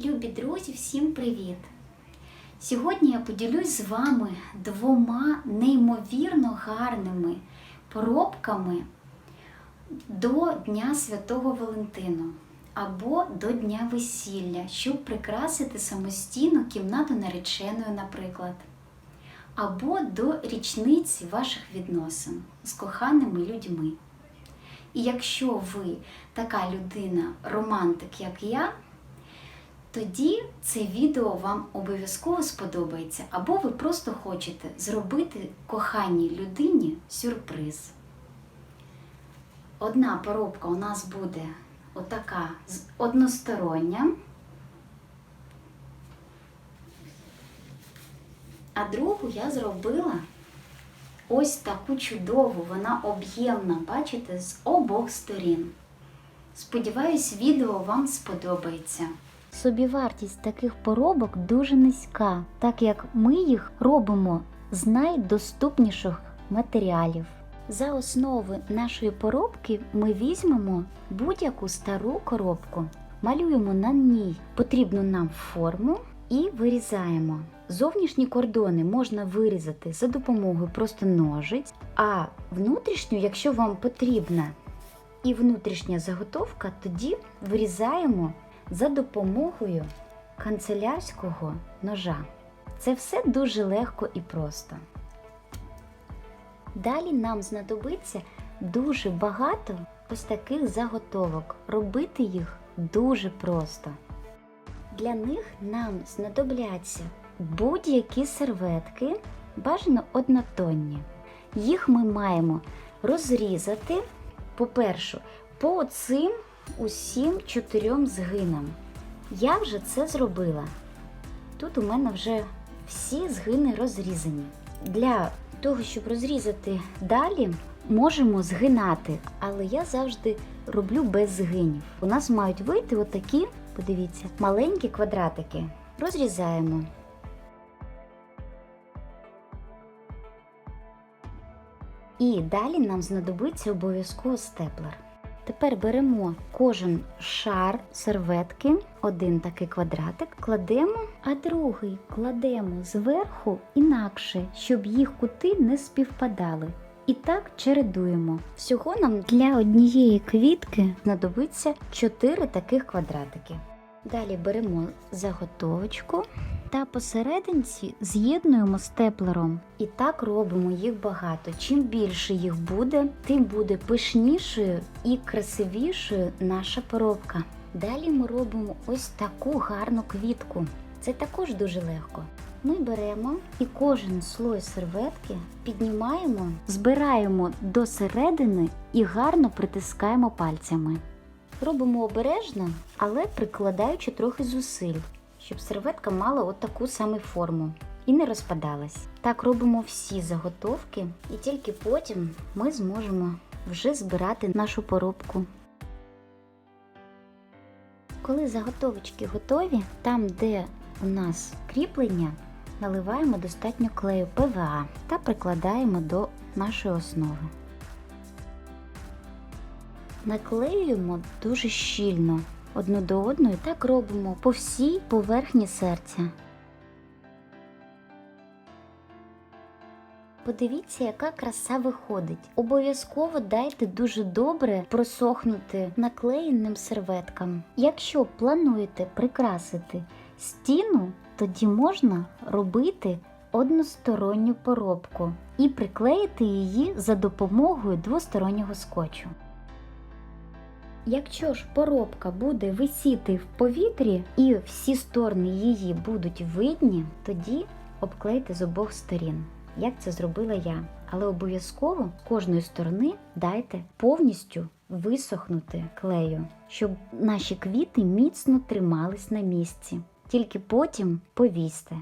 Любі друзі, всім привіт! Сьогодні я поділюсь з вами двома неймовірно гарними поробками до Дня Святого Валентину або до Дня весілля, щоб прикрасити самостійно кімнату нареченої, наприклад, або до річниці ваших відносин з коханими людьми. І якщо ви така людина, романтик, як я, тоді це відео вам обов'язково сподобається, або ви просто хочете зробити коханій людині сюрприз. Одна поробка у нас буде отака з- одностороння, а другу я зробила ось таку чудову, вона об'ємна, бачите, з обох сторін. Сподіваюсь, відео вам сподобається. Собівартість таких поробок дуже низька, так як ми їх робимо з найдоступніших матеріалів. За основи нашої поробки ми візьмемо будь-яку стару коробку, малюємо на ній потрібну нам форму і вирізаємо. Зовнішні кордони можна вирізати за допомогою просто ножиць, а внутрішню, якщо вам потрібна і внутрішня заготовка, тоді вирізаємо за допомогою канцелярського ножа. Це все дуже легко і просто. Далі нам знадобиться дуже багато ось таких заготовок. Робити їх дуже просто. Для них нам знадобляться будь-які серветки, бажано однотонні. Їх ми маємо розрізати, по-перше, по цим усім чотирьом згинам. Я вже це зробила. Тут у мене вже всі згини розрізані. Для того, щоб розрізати далі, можемо згинати, але я завжди роблю без згинів. У нас мають вийти отакі, подивіться, маленькі квадратики. Розрізаємо. І далі нам знадобиться обов'язково степлер. Тепер беремо кожен шар серветки, один такий квадратик, кладемо, а другий кладемо зверху інакше, щоб їх кути не співпадали. І так чередуємо. Всього нам для однієї квітки знадобиться 4 таких квадратики. Далі беремо заготовочку та посерединці з'єднуємо степлером. І так робимо їх багато. Чим більше їх буде, тим буде пишнішою і красивішою наша поробка. Далі ми робимо ось таку гарну квітку. Це також дуже легко. Ми беремо і кожен слой серветки піднімаємо, збираємо до середини і гарно притискаємо пальцями. Робимо обережно, але прикладаючи трохи зусиль, щоб серветка мала от таку саму форму і не розпадалась. Так робимо всі заготовки, і тільки потім ми зможемо вже збирати нашу поробку. Коли заготовочки готові, там, де у нас кріплення, наливаємо достатньо клею ПВА та прикладаємо до нашої основи. Наклеюємо дуже щільно одну до одної, так робимо по всій поверхні серця. Подивіться, яка краса виходить. Обов'язково дайте дуже добре просохнути наклеєним серветкам. Якщо плануєте прикрасити стіну, тоді можна робити односторонню поробку і приклеїти її за допомогою двостороннього скотчу. Якщо ж поробка буде висіти в повітрі і всі сторони її будуть видні, тоді обклейте з обох сторін, як це зробила я. Але обов'язково з кожної сторони дайте повністю висохнути клею, щоб наші квіти міцно тримались на місці. Тільки потім повісьте.